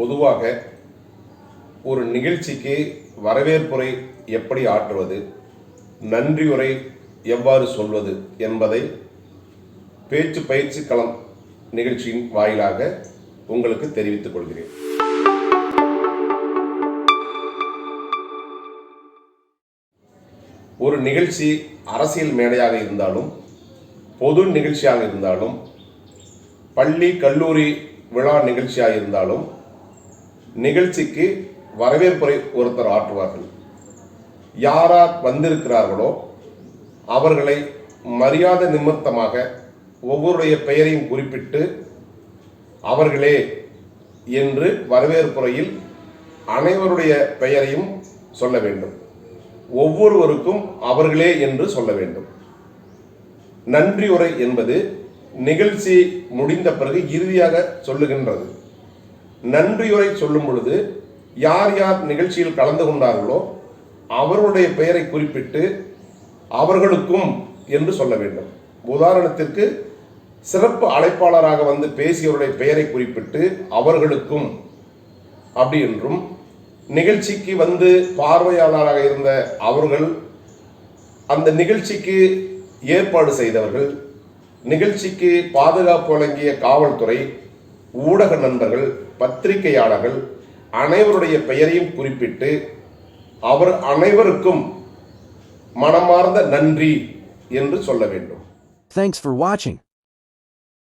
பொதுவாக ஒரு நிகழ்ச்சிக்கு வரவேற்புரை எப்படி ஆற்றுவது நன்றியுரை எவ்வாறு சொல்வது என்பதை பேச்சு பயிற்சி களம் நிகழ்ச்சியின் வாயிலாக உங்களுக்கு தெரிவித்துக் கொள்கிறேன். ஒரு நிகழ்ச்சி அரசியல் மேடையாக இருந்தாலும் பொது நிகழ்ச்சியாக இருந்தாலும் பள்ளி கல்லூரி விழா நிகழ்ச்சியாக இருந்தாலும் நிகழ்ச்சிக்கு வரவேற்புரை ஒருத்தர் ஆற்றுவார்கள். யாரார் வந்திருக்கிறார்களோ அவர்களை மரியாதை நிமித்தமாக ஒவ்வொருடைய பெயரையும் குறிப்பிட்டு அவர்களே என்று வரவேற்புரையில் அனைவருடைய பெயரையும் சொல்ல வேண்டும். ஒவ்வொருவருக்கும் அவர்களே என்று சொல்ல வேண்டும். நன்றியுரை என்பது நிகழ்ச்சி முடிந்த பிறகு இறுதியாக சொல்லுகின்றது. நன்றியுரை சொல்லும் பொழுது யார் யார் நிகழ்ச்சியில் கலந்து கொண்டார்களோ அவர்களுடைய பெயரை குறிப்பிட்டு அவர்களுக்கும் என்று சொல்ல வேண்டும். உதாரணத்திற்கு சிறப்பு அழைப்பாளராக வந்து பேசியவருடைய பெயரை குறிப்பிட்டு அவர்களுக்கும் அப்படி என்றும் நிகழ்ச்சிக்கு வந்து பார்வையாளராக இருந்த அவர்கள் அந்த நிகழ்ச்சிக்கு ஏற்பாடு செய்தவர்கள் நிகழ்ச்சிக்கு பாதுகாப்பு வழங்கிய காவல்துறை ஊடக நண்பர்கள் பத்திரிகையாளர்கள் அனைவருடைய பெயரையும் குறிப்பிட்டு அவர் அனைவருக்கும் மனமார்ந்த நன்றி என்று சொல்ல வேண்டும் Thanks for watching.